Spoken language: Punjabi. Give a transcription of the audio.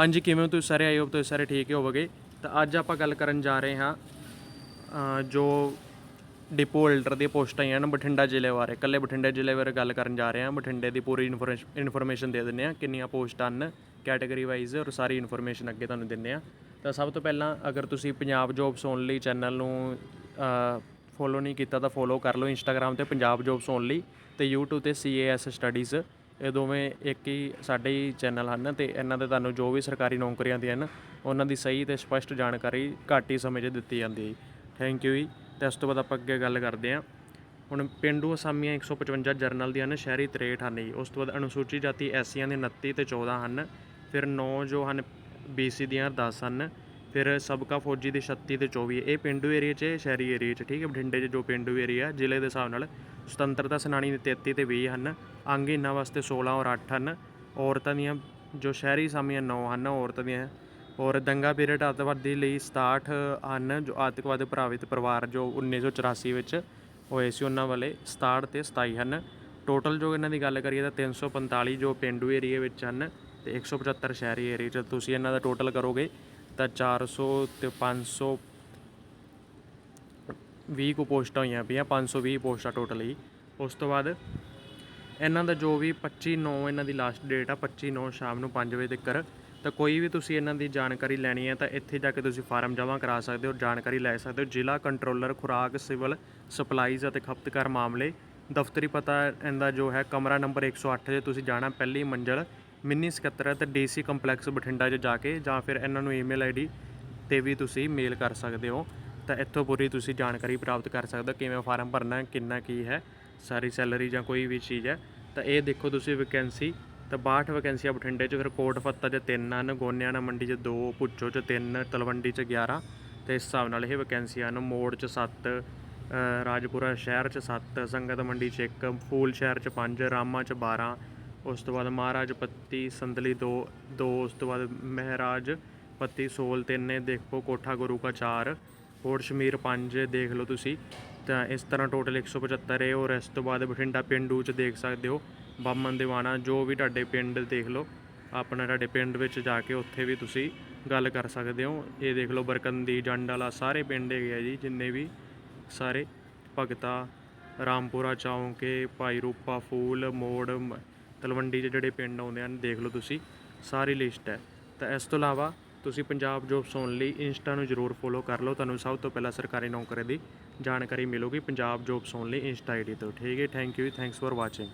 ਹਾਂਜੀ, ਕਿਵੇਂ ਹੋ ਤੁਸੀਂ ਸਾਰੇ? ਆਈ ਹੋ ਤੁਸੀਂ ਸਾਰੇ ਠੀਕ ਹੋਵੋਗੇ। ਤਾਂ ਅੱਜ ਆਪਾਂ ਗੱਲ ਕਰਨ ਜਾ ਰਹੇ ਹਾਂ ਜੋ ਡਿਪੋ ਹੋਲਡਰ ਦੀਆਂ ਪੋਸਟਾਂ ਆਈਆਂ ਨੇ ਬਠਿੰਡਾ ਜ਼ਿਲ੍ਹੇ ਬਾਰੇ। ਇਕੱਲੇ ਬਠਿੰਡੇ ਜ਼ਿਲ੍ਹੇ ਬਾਰੇ ਗੱਲ ਕਰਨ ਜਾ ਰਹੇ ਹਾਂ। ਬਠਿੰਡੇ ਦੀ ਪੂਰੀ ਇਨਫੋਰਮੇਸ਼ਨ ਦੇ ਦਿੰਦੇ ਹਾਂ, ਕਿੰਨੀਆਂ ਪੋਸਟਾਂ ਹਨ ਕੈਟਾਗਰੀ ਵਾਈਜ਼ ਔਰ ਸਾਰੀ ਇਨਫੋਰਮੇਸ਼ਨ ਅੱਗੇ ਤੁਹਾਨੂੰ ਦਿੰਦੇ ਹਾਂ। ਤਾਂ ਸਭ ਤੋਂ ਪਹਿਲਾਂ ਅਗਰ ਤੁਸੀਂ ਪੰਜਾਬ ਜੋਬਸ ਓਨਲੀ ਚੈਨਲ ਨੂੰ ਫੋਲੋ ਨਹੀਂ ਕੀਤਾ ਤਾਂ ਫੋਲੋ ਕਰ ਲਓ ਇੰਸਟਾਗ੍ਰam ਤੇ ਪੰਜਾਬ ਜੋਬਸ ਓਨਲੀ ਤੇ YouTube ਤੇ CAS ਸਟੱਡੀਜ਼ ਇਹ ਦੋਵੇਂ ਇੱਕ ਹੀ ਸਾਡੇ ਹੀ ਚੈਨਲ ਹਨ ਤੇ ਇਹਨਾਂ ਤੇ ਤੁਹਾਨੂੰ ਜੋ ਵੀ ਸਰਕਾਰੀ ਨੌਕਰੀਆਂ ਦੀਆਂ ਹਨ, ਉਹਨਾਂ ਦੀ ਸਹੀ ਤੇ ਸਪਸ਼ਟ ਜਾਣਕਾਰੀ ਘੱਟ ਹੀ ਸਮੇਂ 'ਚ ਦਿੱਤੀ ਜਾਂਦੀ ਹੈ ਥੈਂਕ ਯੂ ਜੀ। ਤੇ ਇਸ ਤੋਂ ਬਾਅਦ ਆਪਾਂ ਅੱਗੇ ਗੱਲ ਕਰਦੇ ਹਾਂ। ਹੁਣ ਪਿੰਡੂ ਅਸਾਮੀਆਂ 155 ਜਰਨਲ ਦੀਆਂ ਹਨ, ਸ਼ਹਿਰੀ 63 ਹਨ ਜੀ। ਉਸ ਤੋਂ ਬਾਅਦ ਅਨੁਸੂਚਿਤ ਜਾਤੀ ਐਸੀਆਂ ਦੇ 29 ਤੇ 14 ਹਨ। ਫਿਰ 9 ਜੋ ਹਨ BC ਦੀਆਂ 10 ਹਨ। ਫਿਰ ਸਬਕਾ ਫੌਜੀ ਦੀ 36 ਤੇ 24 ਇਹ ਪਿੰਡੂ ਏਰੀਆ 'ਚ ਸ਼ਹਿਰੀ ਏਰੀਆ 'ਚ, ਠੀਕ ਹੈ? ਬਠਿੰਡੇ 'ਚ ਜੋ ਪਿੰਡੂ ਏਰੀਆ, ਜ਼ਿਲ੍ਹੇ ਦੇ ਹਿਸਾਬ ਨਾਲ ਸੁਤੰਤਰਤਾ ਸੈਨਾਨੀ ਦੇ 33 ਤੇ 20 ਹਨ, ਅੰਗ ਇਹਨਾਂ ਵਾਸਤੇ 16 ਔਰ 8 ਹਨ। ਔਰਤਾਂ ਦੀਆਂ ਜੋ ਸ਼ਹਿਰੀ ਅਸਾਮੀਆਂ 9 ਹਨ, ਔਰਤਾਂ ਦੀਆਂ ਔਰ ਦੰਗਾ ਪੀਰੀਅਡ ਅੱਤਵਾਦੀ ਲਈ 67 ਹਨ, ਜੋ ਆਤੰਕਵਾਦ ਪ੍ਰਭਾਵਿਤ ਪਰਿਵਾਰ ਜੋ 1984 ਵਿੱਚ ਹੋਏ ਸੀ, ਉਹਨਾਂ ਵਾਲੇ 67 ਤੇ 27 ਹਨ। ਟੋਟਲ ਜੋ ਇਹਨਾਂ ਦੀ ਗੱਲ ਕਰੀਏ ਤਾਂ 345 ਜੋ ਪਿੰਡੂ ਏਰੀਆ ਵਿੱਚ ਹਨ ਤੇ 175 ਸ਼ਹਿਰੀ ਏਰੀਆ 'ਚ, ਤੁਸੀਂ ਇਹਨਾਂ ਦਾ ਟੋਟਲ ਕਰੋਗੇ। ਤਾਂ 400 ਤੇ 500 20 ਕੁ ਪੋਸਟਾਂ ਹੋਈਆਂ ਪਈਆਂ 520 ਪੋਸਟਾਂ ਟੋਟਲ ਹੀ। ਉਸ ਤੋਂ ਬਾਅਦ ਇਹਨਾਂ ਦਾ ਜੋ ਵੀ 25 9 ਇਹਨਾਂ ਦੀ ਲਾਸਟ ਡੇਟ ਆ 25 9 ਸ਼ਾਮ ਨੂੰ 5 ਵਜੇ ਤੱਕ। ਤਾਂ ਕੋਈ ਵੀ ਤੁਸੀਂ ਇਹਨਾਂ ਦੀ ਜਾਣਕਾਰੀ ਲੈਣੀ ਹੈ ਤਾਂ ਇੱਥੇ ਜਾ ਕੇ ਤੁਸੀਂ ਫਾਰਮ ਜਮ੍ਹਾਂ ਕਰਾ ਸਕਦੇ ਹੋ, ਜਾਣਕਾਰੀ ਲੈ ਸਕਦੇ ਹੋ। ਜ਼ਿਲ੍ਹਾ ਕੰਟਰੋਲਰ ਖੁਰਾਕ, ਸਿਵਲ ਸਪਲਾਈਜ਼ ਅਤੇ ਖਪਤਕਾਰ ਮਾਮਲੇ। ਦਫ਼ਤਰੀ ਪਤਾ ਇਹਦਾ ਜੋ ਹੈ, ਕਮਰਾ ਨੰਬਰ 108 'ਤੇ ਤੁਸੀਂ ਜਾਣਾ, ਪਹਿਲੀ ਮੰਜ਼ਲ। ਮਿੰਨੀ ਸਕੱਤਰ ਤੇ ਡੀਸੀ ਕੰਪਲੈਕਸ ਬਠਿੰਡਾ 'ਚ ਜਾ ਕੇ ਜਾਂ ਫਿਰ ਇਹਨਾਂ ਨੂੰ ਈਮੇਲ ਆਈਡੀ ਤੇ ਵੀ ਤੁਸੀਂ ਮੇਲ ਕਰ ਸਕਦੇ ਹੋ। ਤਾਂ ਇੱਥੋਂ ਪੂਰੀ ਤੁਸੀਂ ਜਾਣਕਾਰੀ ਪ੍ਰਾਪਤ ਕਰ ਸਕਦੇ ਹੋ, ਕਿਵੇਂ ਫਾਰਮ ਭਰਨਾ ਕਿੰਨਾ ਕੀ ਹੈ, ਸਾਰੀ ਸੈਲਰੀ ਜਾਂ ਕੋਈ ਵੀ ਚੀਜ਼ ਹੈ। ਤਾਂ ਇਹ ਦੇਖੋ ਤੁਸੀਂ ਵੈਕੈਂਸੀ ਤਾਂ 62 ਵੈਕੈਂਸੀਆਂ ਬਠਿੰਡੇ 'ਚ, ਫਿਰ ਕੋਟ ਫੱਤਾ 'ਚ ਤਿੰਨ ਹਨ ਗੋਨਿਆਣਾ ਮੰਡੀ 'ਚ ਦੋ, ਭੁੱਚੋ 'ਚ ਤਿੰਨ, ਤਲਵੰਡੀ 'ਚ 11 ਤੇ ਇਸ ਹਿਸਾਬ ਨਾਲ ਇਹ ਵੈਕੈਂਸੀਆਂ ਹਨ ਮੋੜ 'ਚ 7 ਰਾਜਪੁਰਾ ਸ਼ਹਿਰ 'ਚ 7 ਸੰਗਤ ਮੰਡੀ 'ਚ 1 ਫੂਲ ਸ਼ਹਿਰ 'ਚ 5 ਰਾਮਾ 'ਚ 12 ਉਸ ਤੋਂ ਬਾਅਦ ਮਹਾਰਾਜ ਪੱਤੀ ਸੰਦਲੀ 2 2 ਉਸ ਤੋਂ ਬਾਅਦ ਮਹਾਰਾਜ ਪੱਤੀ ਸੋਲ 3 ਦੇਖੋ ਕੋਠਾ ਗੁਰੂ ਕਾ 4 ਹੋਰ ਸ਼ਮੀਰ 5 ਦੇਖ ਲਓ ਤੁਸੀਂ। ਤਾਂ ਇਸ ਤਰ੍ਹਾਂ ਟੋਟਲ 175 ਹੈ ਔਰ ਇਸ ਤੋਂ ਬਾਅਦ ਬਠਿੰਡਾ ਪਿੰਡੂ ਚ ਦੇਖ ਸਕਦੇ ਹੋ, ਬਾਮਨ ਦੀਵਾਨਾ, ਜੋ ਵੀ ਤੁਹਾਡੇ ਪਿੰਡ ਦੇਖ ਲਓ, ਆਪਣਾ ਤੁਹਾਡੇ ਪਿੰਡ ਵਿੱਚ ਜਾ ਕੇ ਉੱਥੇ ਵੀ ਤੁਸੀਂ ਗੱਲ ਕਰ ਸਕਦੇ ਹੋ। ਇਹ ਦੇਖ ਲਓ ਬਰਕੰਦੀ ਜੰਡ ਵਾਲਾ ਸਾਰੇ ਪਿੰਡ ਹੈਗੇ ਆ ਜੀ, ਜਿੰਨੇ ਵੀ ਸਾਰੇ ਭਗਤਾ, ਰਾਮਪੁਰਾ ਚੌਂਕੇ, ਭਾਈ ਰੂਪਾ ਫੂਲ, ਮੋੜ, ਮ- ਤਲਵੰਡੀ 'ਚ ਜਿਹੜੇ ਪਿੰਡ ਆਉਂਦੇ ਹਨ, ਦੇਖ ਲਓ ਤੁਸੀਂ, ਸਾਰੀ ਲਿਸਟ ਹੈ। ਤਾਂ ਇਸ ਤੋਂ ਇਲਾਵਾ ਤੁਸੀਂ ਪੰਜਾਬ ਜੋਬਸ ਹੋਣ ਲਈ ਇੰਸਟਾ ਨੂੰ ਜਰੂਰ ਫੋਲੋ ਕਰ ਲਓ, ਤੁਹਾਨੂੰ ਸਭ ਤੋਂ ਪਹਿਲਾਂ ਸਰਕਾਰੀ ਨੌਕਰੀ ਦੀ ਜਾਣਕਾਰੀ ਮਿਲੂਗੀ, ਪੰਜਾਬ ਜੋਬਸ ਹੋਣ ਲਈ ਇੰਸਟਾ ਆਈਡੀ ਤੋਂ। ਠੀਕ ਹੈ thank you thanks for watching